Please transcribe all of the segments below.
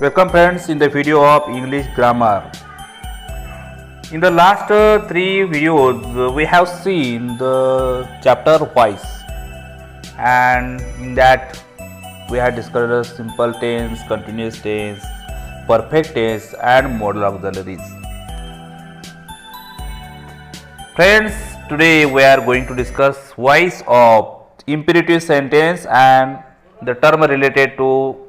Welcome friends in the video of English grammar. In the last uh, three videos uh, we have seen the chapter voice and in that we have discussed simple tense, continuous tense, perfect tense and modal auxiliaries. Friends, today we are going to discuss voice of imperative sentence and the term related to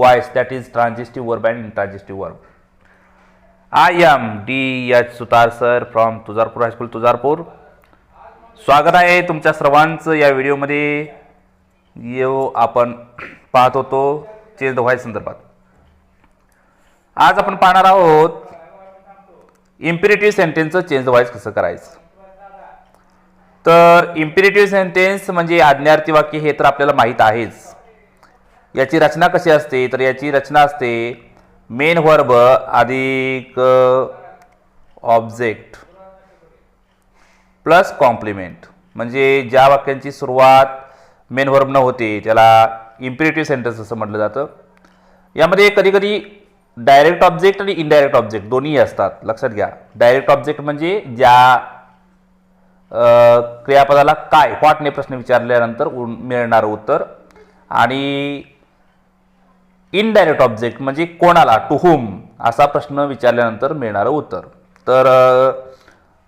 voice that is transitive verb and intransitive verb. I am D. H. Sutar sir from Tuljapur high school तुझारपूर स्वागत आहे तुमच्या सर्वांचं या व्हिडिओमध्ये येऊ आपण पाहत होतो चेंज द व्हाईस संदर्भात आज आपण पाहणार आहोत इम्पिरेटिव्ह सेंटेन्सचं चेंज द व्हाईस कसं करायचं तर इम्पिरेटिव्ह सेंटेन्स म्हणजे आज्ञार्थी वाक्य हे तर आपल्याला माहीत आहेच याची रचना कशी असते? तर याची रचना असते मेन वर्ब अधिक ऑब्जेक्ट प्लस कॉम्प्लिमेंट म्हणजे ज्या वाक्यांची सुरुवात मेन वर्ब न होते त्याला इम्पिरेटिव्ह सेंटेन्स असं म्हटलं जातं. यामध्ये कधीकधी डायरेक्ट ऑब्जेक्ट आणि इनडायरेक्ट ऑब्जेक्ट दोन्ही असतात. लक्षात घ्या. डायरेक्ट ऑब्जेक्ट म्हणजे ज्या क्रियापदाला काय व्हॉटने प्रश्न विचारल्यानंतर उ- मिळणारं उत्तर आणि इनडायरेक्ट ऑब्जेक्ट म्हणजे कोणाला टू हुम असा प्रश्न विचारल्यानंतर मिळणारं उत्तर. तर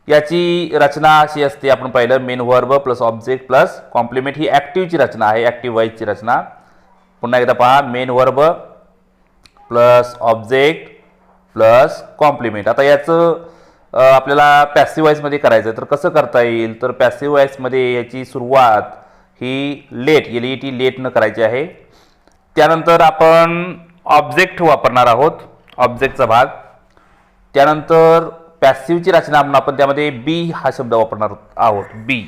याची रचना अशी असते आपण पाहिलं main verb plus object plus complement ही ॲक्टिव्हची रचना आहे ॲक्टिव्ह वाईजची रचना. पुन्हा एकदा पहा main verb plus object plus complement आता याचं आपल्याला पॅसिव्ह वाईजमध्ये करायचं आहे तर कसं करता येईल? तर पॅसिव्ह वाईजमध्ये याची सुरुवात ही लेट एल ई टी लेटनं करायची आहे. त्यानंतर आपण ऑब्जेक्ट वापरणार आहोत ऑब्जेक्टचा भाग. त्यानंतर पॅसिव्हची रचना आपण आपण त्यामध्ये बी हा शब्द वापरणार आहोत बी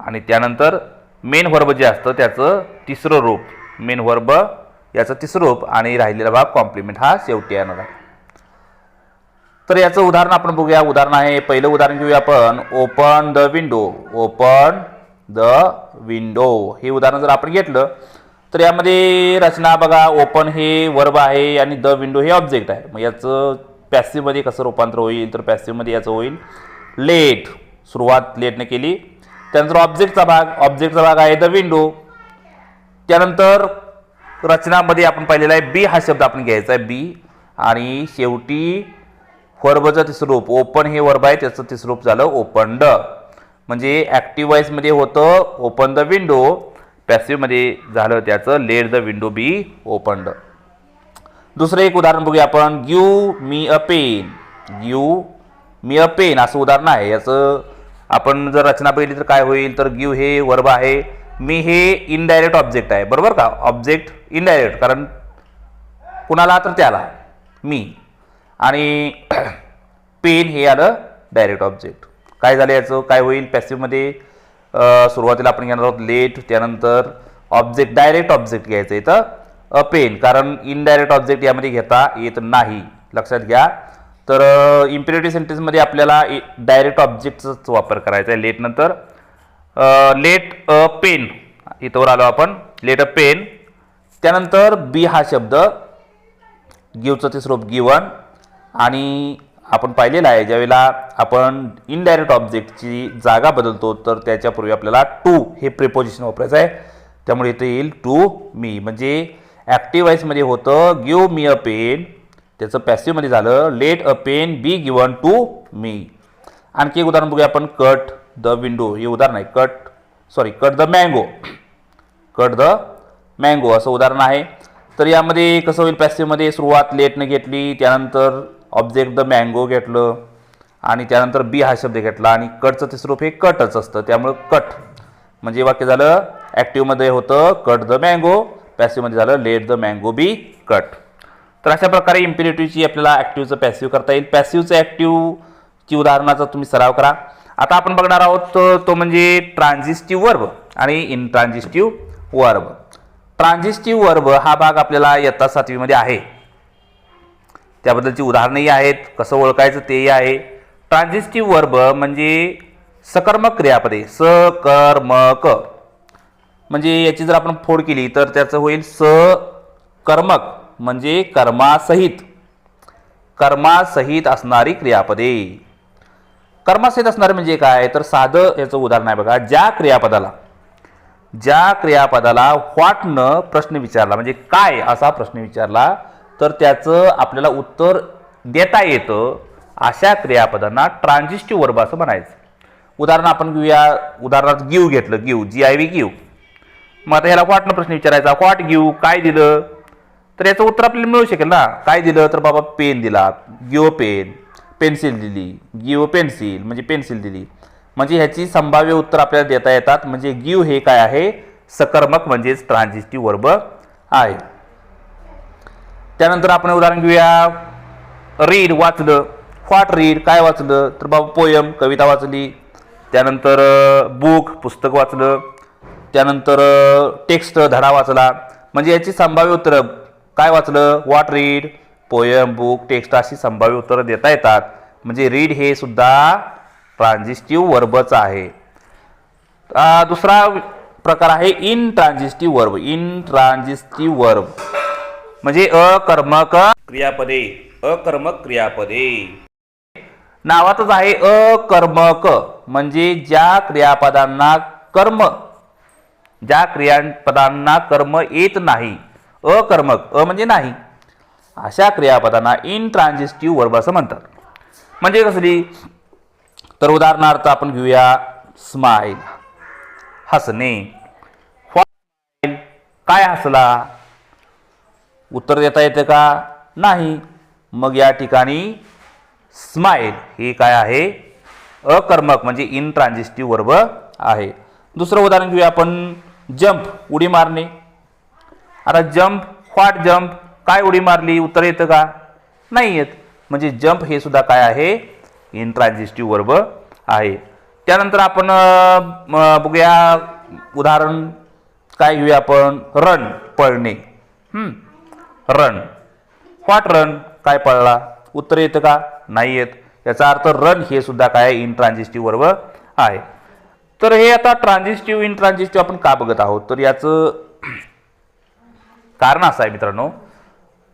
आणि त्यानंतर मेन वर्ब जे असतं त्याचं तिसरं रूप. मेन वर्ब याचं तिसरं रूप आणि राहिलेला भाग कॉम्प्लिमेंट हा शेवटी येणार आहे. तर याचं उदाहरण आपण बघूया. उदाहरण आहे पहिलं उदाहरण घेऊया आपण. Open the window open the window हे उदाहरण जर आपण घेतलं तर यामध्ये रचना बघा ओपन हे वर्ब आहे आणि द विंडो हे ऑब्जेक्ट आहे. मग याचं पॅसिवमध्ये कसं रूपांतर होईल? तर पॅसिवमध्ये याचं होईल लेट सुरुवात लेटने केली. त्यानंतर ऑब्जेक्टचा भाग ऑब्जेक्टचा भाग आहे द विंडो त्यानंतर रचनामध्ये आपण पाहिलेला आहे बी हा शब्द आपण घ्यायचा आहे बी आणि शेवटी वर्बचं तिसरं रूप ओपन हे वर्ब आहे त्याचं तिसरं रूप झालं ओपन द म्हणजे ॲक्टिव्ह वाईजमध्ये होतं ओपन द विंडो पॅसिवमध्ये झालं त्याचं let the window be opened दुसरं एक उदाहरण बघूया आपण. Give me a pen give me a pen असं उदाहरण आहे. याचं आपण जर रचना पहिली तर काय होईल? तर गिव हे वर्ब आहे. मी हे इनडायरेक्ट ऑब्जेक्ट आहे. बरोबर का? ऑब्जेक्ट इनडायरेक्ट कारण कुणाला तर त्याला. मी. आणि पेन हे आलं डायरेक्ट ऑब्जेक्ट काय झालं याचं? काय होईल? पॅसिवमध्ये सुरुवातीला आपण घेणार आहोत लेट त्यानंतर ऑब्जेक्ट डायरेक्ट ऑब्जेक्ट घ्यायचं इथं अ पेन कारण इनडायरेक्ट ऑब्जेक्ट यामध्ये घेता येत नाही. लक्षात घ्या. तर इम्पिरेटिव्ह सेंटेन्समध्ये आपल्याला डायरेक्ट ऑब्जेक्टचाच वापर करायचा आहे. लेट नंतर लेट अ पेन इथवर आलो आपण. लेट अ पेन त्यानंतर बी हा शब्द गिवचं ते स्वरूप गिवन आणि आपण पाहिलेलं आहे ज्यावेळेला आपण इनडायरेक्ट ऑब्जेक्टची जागा बदलतो तर त्याच्यापूर्वी आपल्याला टू हे प्रिपोजिशन वापरायचं आहे. त्यामुळे इथे येईल टू मी म्हणजे ॲक्टिव्ह वाईजमध्ये होतं गिव मी अ पेन त्याचं पॅसिव्हमध्ये झालं let a pen be given to me आणखी एक उदाहरण बघूया आपण कट द विंडो हे उदाहरण आहे cut sorry cut the mango cut the mango असं उदाहरण आहे. तर यामध्ये कसं होईल पॅसिव्हमध्ये सुरुवात लेटने घेतली त्यानंतर ऑब्जेक्ट द मँगो घेतलं आणि त्यानंतर बी हा शब्द घेतला आणि कटचं तिसरं रूप हे कटच असतं. त्यामुळं कट म्हणजे वाक्य झालं ॲक्टिव्हमध्ये होतं कट द मँगो पॅसिव्हमध्ये झालं let the mango be cut तर अशा प्रकारे इम्पिरेटिव्हची आपल्याला ॲक्टिव्हचं पॅसिव्ह करता येईल. पॅसिव्हचं ॲक्टिव्हची उदाहरणाचा तुम्ही सराव करा. आता आपण बघणार आहोत तो- तो म्हणजे ट्रान्झिस्टिव्ह वर्ब आणि इनट्रान्झिस्टिव्ह वर्ब ट्रान्झिस्टिव्ह वर्ब हा भाग आपल्याला इयत्ता सातवीमध्ये आहे. त्याबद्दलची उदाहरणंही आहेत कसं ओळखायचं तेही आहे. ट्रान्झिस्टिव्ह वर्ब म्हणजे सकर्मक क्रियापदे सकर्मक. म्हणजे याची जर आपण फोड केली तर त्याचं होईल सकर्मक म्हणजे कर्मासहित. कर्मासहित असणारी क्रियापदे. कर्मासहित असणारे म्हणजे काय? तर साधं याचं उदाहरण आहे बघा. ज्या क्रियापदाला ज्या क्रियापदाला व्हॉटनं प्रश्न विचारला म्हणजे काय असा प्रश्न विचारला तर त्याचं आपल्याला उत्तर देता येतं अशा क्रियापदांना ट्रान्झिस्टिव्ह वर्ब असं म्हणायचं. उदाहरण आपण घेऊया. उदाहरणार्थ गिव घेतलं. Give G I V give. मग आता ह्याला क्वाटनं प्रश्न विचारायचा. क्वाट गिव काय दिलं? तर याचं उत्तर आपल्याला मिळू शकेल ना? काय दिलं? तर बाबा पेन दिला. गिव पेन पेन्सिल दिली. गिव पेन्सिल म्हणजे पेन्सिल दिली. म्हणजे ह्याची संभाव्य उत्तर आपल्याला देता येतात. म्हणजे गिव हे काय आहे? सकर्मक म्हणजेच ट्रान्झिस्टिव्ह वर्ब आहे. त्यानंतर आपण उदाहरण घेऊया. रीड वाचलं. व्हॉट रीड काय वाचलं? तर बाबा पोयम कविता वाचली. त्यानंतर बुक पुस्तक वाचलं. त्यानंतर टेक्स्ट धडा वाचला. म्हणजे याची संभाव्य उत्तरं काय वाचलं? What read poem book text अशी संभाव्य उत्तरं देता येतात. म्हणजे रीड हे सुद्धा ट्रान्झिस्टिव्ह वर्बच आहे. दुसरा प्रकार आहे intransitive verb intransitive verb म्हणजे अकर्मक क्रियापदे अकर्मक क्रियापदे. नावातच आहे अकर्मक म्हणजे ज्या क्रियापदांना कर्म ज्या क्रियापदांना कर्म येत नाही अकर्मक अ म्हणजे नाही अशा क्रियापदांना इन ट्रान्झिस्टिव्ह वर्ब असं म्हणतात. म्हणजे कसली? तर उदाहरणार्थ आपण घेऊया स्माईल हसणे. काय हसला? उत्तर देता येतं का? नाही. मग या ठिकाणी स्माईल हे काय आहे? अकर्मक म्हणजे इन ट्रान्झिस्टिव्ह वर्ब आहे. दुसरं उदाहरण घेऊया आपण. जंप उडी मारणे. आता जंप फाट जंप काय उडी मारली? उत्तर येतं का? नाही येत. म्हणजे जंप हे सुद्धा काय आहे? इनट्रान्झिस्टिव्ह वर्ब आहे. त्यानंतर आपण बघूया उदाहरण. काय घेऊया आपण? रन पळणे. रन व्हॉट रन काय पळला? उत्तर येतं का? नाही येत. याचा अर्थ रन हे सुद्धा काय इन ट्रान्झिस्टिव्ह वर्ब आहे. तर हे आता ट्रान्झिस्टिव्ह इन ट्रान्झिस्टिव्ह आपण का बघत आहोत? तर याचं कारण असं आहे मित्रांनो.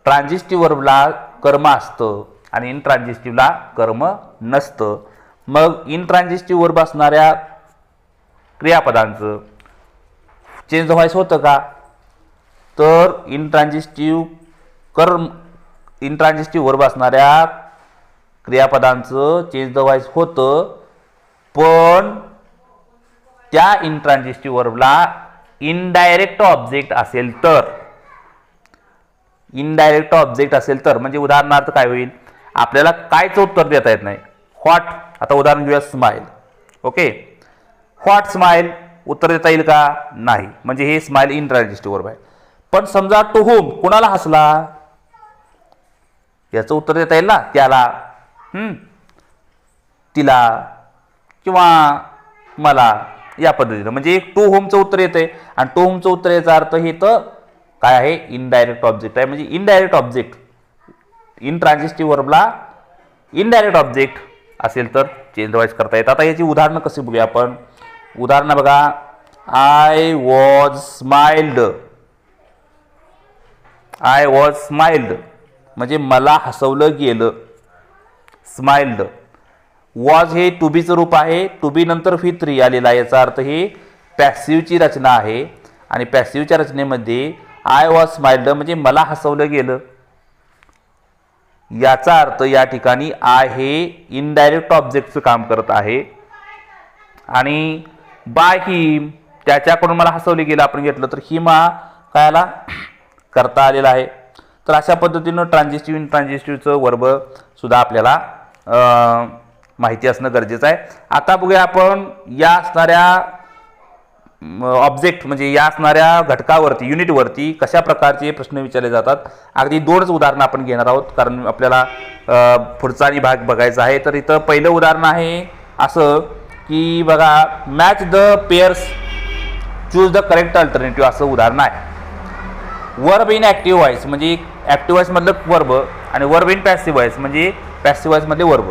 ट्रान्झिस्टिव्ह वर्बला कर्म असतं आणि इन ट्रान्झिस्टिव्हला कर्म नसतं. मग इन ट्रान्झिस्टिव्ह वर्ब असणाऱ्या क्रियापदांचं चेंज व्हायचं होतं का? तर इन ट्रान्झिस्टिव्ह कर्म इनट्रान्झिस्टिव्ह वर्ब असणाऱ्या क्रियापदांचं चेंज द व्हाईस होतं पण त्या इनट्रान्झिस्टिव्ह वर्बला इनडायरेक्ट ऑब्जेक्ट असेल तर. इनडायरेक्ट ऑब्जेक्ट असेल तर म्हणजे उदाहरणार्थ काय होईल? आपल्याला कायचं उत्तर देता येत नाही? व्हॉट आता उदाहरण घेऊया स्माईल ओके व्हॉट स्माईल उत्तर देता येईल का? नाही. म्हणजे हे स्माईल इनट्रान्झिस्टिव्ह वर्ब आहे. पण समजा टू होम कुणाला हसला? याचं उत्तर देता येईल ना? त्याला तिला किंवा मला या पद्धतीनं. म्हणजे एक टू होमचं उत्तर येते आणि टू होमचं उत्तर याचा अर्थ हे तर काय आहे? इनडायरेक्ट ऑब्जेक्ट आहे. म्हणजे इनडायरेक्ट ऑब्जेक्ट इन ट्रान्झिस्टिव्ह वर्बला इनडायरेक्ट ऑब्जेक्ट असेल तर चेंज वाईज करता येतं. आता याची उदाहरणं कशी बघूया आपण? उदाहरणं बघा. I was smiled I was smiled म्हणजे मला हसवलं गेलं स्माइल्ड. वॉज हे टू बीचं रूप आहे टू बी नंतर फी थ्री आलेला आहे. याचा अर्थ हे पॅसिवची रचना आहे आणि पॅसिवच्या रचनेमध्ये आय वॉज स्माइल्ड म्हणजे मला हसवलं गेलं. याचा अर्थ या ठिकाणी आय हे इनडायरेक्ट ऑब्जेक्टचं काम करत आहे. आणि बाय हिम त्याच्याकडून मला हसवले गेलं. आपण घेतलं तर हिम हा काय आला करता आलेला आहे. तर अशा पद्धतीनं ट्रान्झिस्टिव्ह इन ट्रान्झिस्टिव्हचं वर्ब सुद्धा आपल्याला माहिती असणं गरजेचं आहे. आता बघूया आपण या असणाऱ्या ऑब्जेक्ट म्हणजे या असणाऱ्या घटकावरती युनिटवरती कशा प्रकारचे प्रश्न विचारले जातात. अगदी दोनच उदाहरणं आपण घेणार आहोत कारण आपल्याला पुढचा आणि भाग बघायचा आहे. तर इथं पहिलं उदाहरण आहे असं की बघा match the pairs choose the correct alternative असं उदाहरण आहे. वर्ब इन ॲक्टिव्ह व्हॉइस म्हणजे ॲक्टिव्ह व्हॉइसमधलं वर्ब आणि वर्ब इन पॅसिव्ह व्हॉइस म्हणजे पॅसिव्ह व्हॉइसमधले वर्ब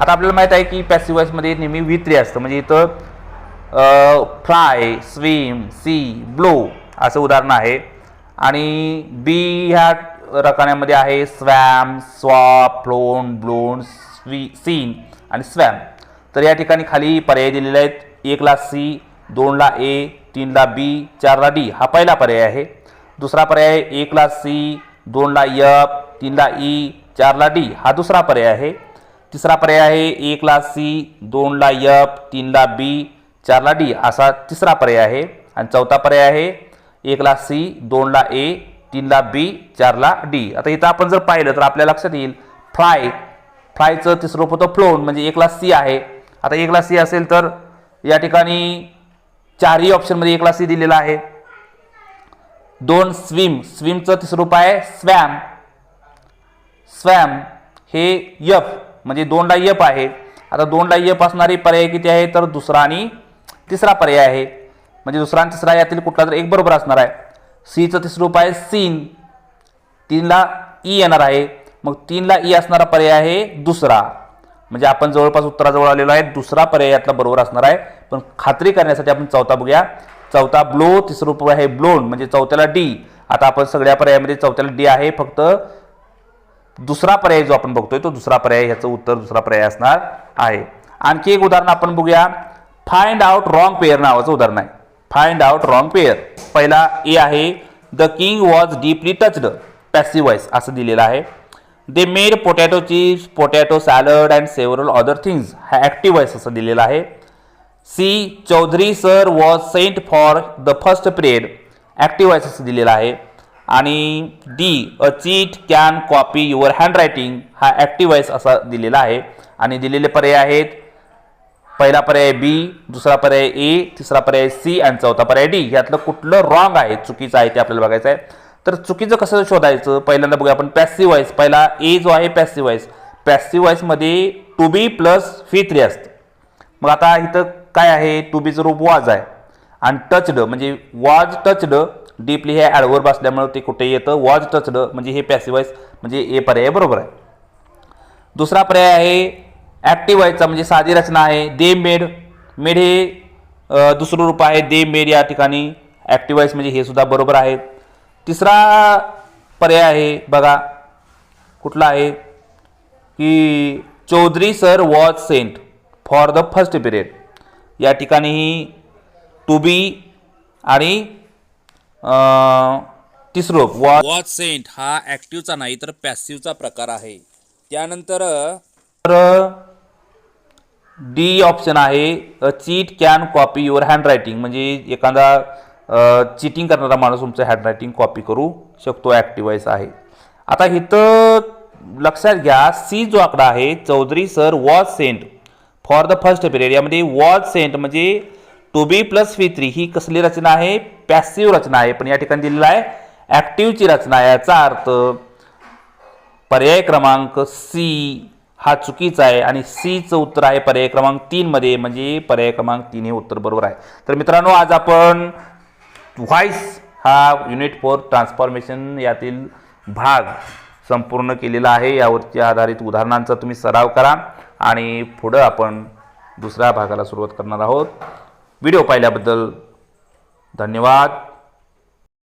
आता आपल्याला माहीत आहे की पॅसिव्ह व्हॉइसमध्ये नेहमी वित्री असतं. म्हणजे इथं फ्लाय स्विम सी ब्लो असं उदाहरण आहे. आणि बी ह्या रकान्यामध्ये आहे स्वॅम स्वॉप फ्लोन ब्लोन स्वी सीन आणि स्वॅम तर या ठिकाणी खाली पर्याय दिलेले आहेत. एकला सी दोनला ए तीनला बी चारला डी हा पहिला पर्याय आहे. दुसरा पर्याय एकला सी दोनला यप तीनला ई चारला डी हा दुसरा पर्याय आहे. तिसरा पर्याय आहे एकला सी दोनला यप तीनला बी चारला डी असा तिसरा पर्याय आहे. आणि चौथा पर्याय आहे एकला सी दोनला ए तीनला बी चारला डी. आता इथं आपण जर पाहिलं तर आपल्या लक्षात येईल फ्लाय फ्लायचं तिसरं रूप होतं फ्लोन म्हणजे एकला सी आहे. आता एकला सी असेल तर या ठिकाणी चारही ऑप्शनमध्ये एकला सी दिलेला आहे. दोन स्विम स्विमचं तिसरं रूप आहे स्वॅम. स्वॅम हे यफ म्हणजे दोनला यप आहे. आता दोनला यप असणारे पर्याय किती आहे? तर दुसरा आणि तिसरा पर्याय आहे. म्हणजे दुसरा आणि तिसरा यातील कुठला तर एक बरोबर असणार आहे. सीचं तिसरं रूप आहे सीन. तीनला ई येणार आहे. मग तीनला ई असणारा पर्याय आहे दुसरा. म्हणजे आपण जवळपास उत्तराजवळ आलेलो आहे. दुसरा पर्याय यातला बरोबर असणार आहे. पण खात्री करण्यासाठी आपण चौथा बघूया. चौथा ब्लो तिसरं रूप आहे ब्लोन म्हणजे चौथ्याला डी आता आपण सगळ्या पर्यायामध्ये चौथ्याला डी आहे फक्त दुसरा पर्याय जो आपण बघतोय तो दुसरा पर्याय ह्याचं उत्तर दुसरा पर्याय असणार आहे. आणखी एक उदाहरण आपण बघूया. फाइंड आउट रॉंग पेअर नावाचं उदाहरण आहे. फाइंड आउट रॉंग पेअर पहिला ए आहे. The king was deeply touched passive voice असं दिलेलं आहे. They made potato chips potato salad and several other things हा ॲक्टिव्ह वॉइस असं दिलेलं आहे. C Chaudhary sir was sent for the first period. Active voice असं दिलेला आहे. आणि D a cheat can copy your handwriting हा ॲक्टिव्ह व्हायस असा दिलेला आहे. आणि दिलेले पर्याय आहेत. पहिला पर्याय बी दुसरा पर्याय ए तिसरा पर्याय सी आणि चौथा पर्याय डी. यातलं कुठलं रॉंग आहे चुकीचं आहे ते आपल्याला बघायचं आहे. तर चुकीचं कसं शोधायचं? पहिल्यांदा बघूया आपण पॅसिव्ह वॉइस पहिला ए जो आहे passive voice passive वॉइसमध्ये to be plus V three असतं. मग आता इथं काय आहे? टू बीचं रूप वाज आहे. आणि टचड म्हणजे वाज टचड डीपली हे ॲडवर बसल्यामुळे ते कुठे येतं? वॉज टचड म्हणजे हे पॅसिवाईज म्हणजे हे पर्याय बरोबर आहे. दुसरा पर्याय आहे ॲक्टिवाईजचा म्हणजे साधी रचना आहे. दे मेड मेड हे दुसरं रूप आहे. दे मेड या ठिकाणी ॲक्टिवाईज म्हणजे हे सुद्धा बरोबर आहे. तिसरा पर्याय आहे बघा कुठला आहे? की Chaudhary sir was sent for the first period या ठिकाणी टू बी आणि अ, तिसरं वॉच सेंट हा ॲक्टिव्हचा नाही तर पॅसिव्हचा प्रकार आहे. त्यानंतर तर डी ऑप्शन आहे cheat can copy your handwriting. म्हणजे एखादा चिटिंग करणारा माणूस तुमचं हँडरायटिंग कॉपी करू शकतो ॲक्टिवाईज आहे. आता इथं लक्षात घ्या सी जो आकडा आहे Chaudhary sir was sent. For the first period यामध्ये वॉज सेंट म्हणजे to be plus V three ही कसली रचना आहे? पॅसिव्ह रचना आहे. पण या ठिकाणी दिलेला आहे ॲक्टिव्हची रचना. याचा अर्थ पर्याय क्रमांक सी हा चुकीचा आहे आणि सीचं उत्तर आहे पर्याय क्रमांक तीनमध्ये म्हणजे पर्याय क्रमांक तीन हे उत्तर बरोबर आहे. तर मित्रांनो आज आपण व्हॉइस हा युनिट फोर ट्रान्सफॉर्मेशन यातील भाग संपूर्ण केलेला आहे. यावरती आधारित उदाहरणांचा तुम्ही सराव करा. आणि पुढं आपण दुसऱ्या भागाला सुरुवात करणार आहोत. व्हिडिओ पाहिल्याबद्दल धन्यवाद.